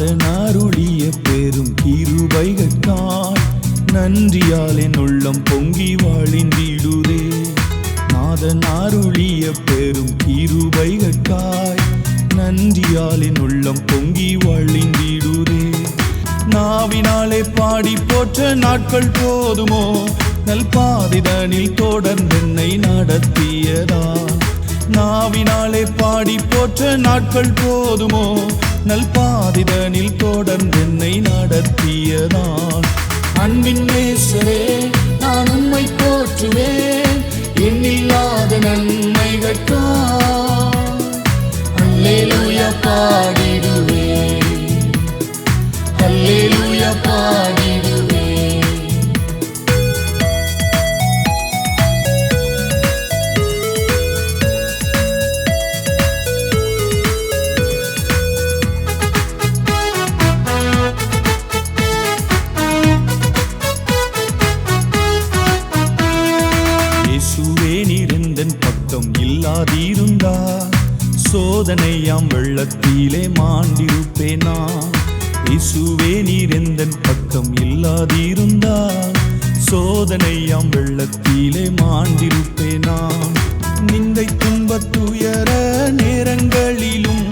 நாதன் அருளிய பெரும் கிருபைகட்கான் நன்றியால் என் உள்ளம் பொங்கி வாழிந்திடுதே. நாதன் அருளிய பெரும் கிருபைகட்காய் நன்றியால் என் உள்ளம் பொங்கி வாழிந்திடுதே. நாவினாலே பாடி போற்ற நாட்கள் போதுமோ? நல் பாதிதனில் தொடர்ந்தென்னை நடத்தியதா? நாவினாலே பாடி போற்ற நாட்கள் போதுமோ? நல் பாதிதனில் தொடர்ந்தென்னை நடத்தியதான். அன்பின் நேசரே நான் உண்மை போற்றுவேன். எண்ணில்லாத நன்மைகட்கா அல்லேலூயா பாடிடுவேன். அல்லே இல்லாதிருந்தா சோதனையாம் வெள்ளத்திலே மாண்டிருப்பேனா? இசுவே நீர் நீரெந்தன் பக்கம் இல்லாதிருந்தா? சோதனையாம் வெள்ளத்திலே மாண்டிருப்பேனா? நிந்தை துன்பத்துயர நேரங்களிலும்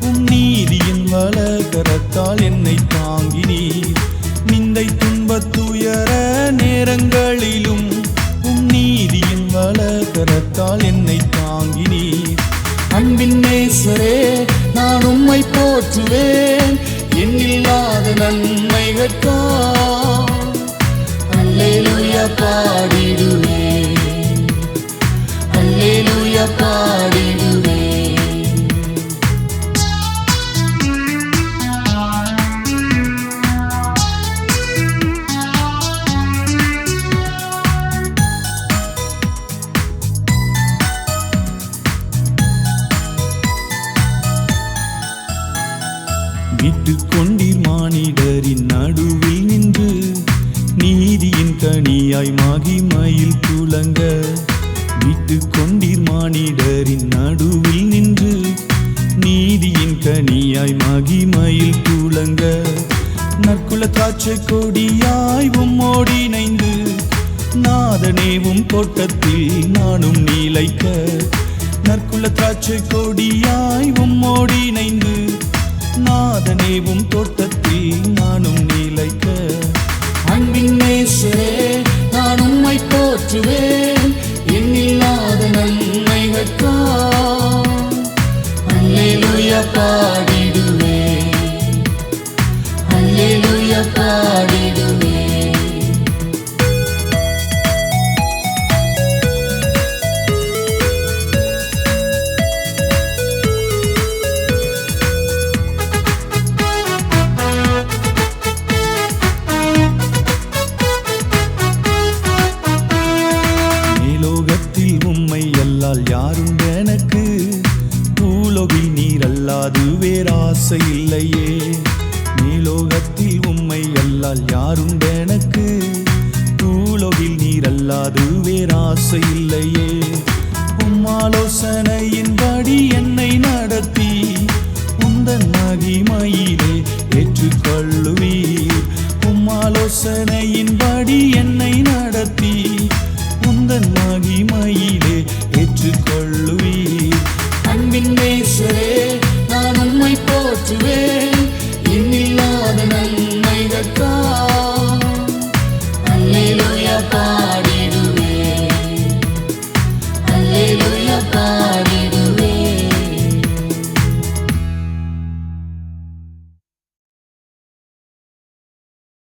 உம் நீதியின் வலகரத்தால் என்னை தாங்கினீர். கரத்தால் என்னை தாங்கினீர். அன்பின் நேசரே நான் உம்மை போற்றுவேன். எண்ணில்லாத நன்மைகள் பாடிடுவேன் விட்டு கொண்டீர் மானிடரின் நடுவில் நின்று நீதியின் கனியாய் மகிமையில் துலங்க விட்டு கொண்டீர் மானிடரின் நடுவில் நின்று நீதியின் கனியாய் மகிமையில் துலங்க நற்குல திராட்சை கொடியாய் உம்மோடி இணைந்து நாதனேவும் தோட்டத்தில் நானும் நீலைக்க நற்குல திராட்சை கொடியாய் உம்மோடி இணைந்து நாதனேவும் தோட்டத்தில் நானும் நீலைக்க. அன்பின் நேசரே நான் உம்மை போற்றுவேன். எண்ணில்லாத நன்மைகட்கா அல்லேலூயா பாடிடுவேன். அல்லேலுய பாடிடுவேன் எனக்கு பூலோகில் நீர் அல்லாது வேறாசை இல்லையே. மேலோகத்தில் உம்மை அல்லால் யாரும் எனக்கு பூலோகில் நீர் அல்லாது வேறாசை இல்லையே. உம் ஆலோசனையின்படி என்னை நடத்தி உந்தன் மகிமையிலே ஏற்றுக்கொள்ளுவீர். உம் ஆலோசனையின்படி என்னை நடத்தி உந்தன் மகி ஏற்றுக்கொள்ளுவீர் அன்பின்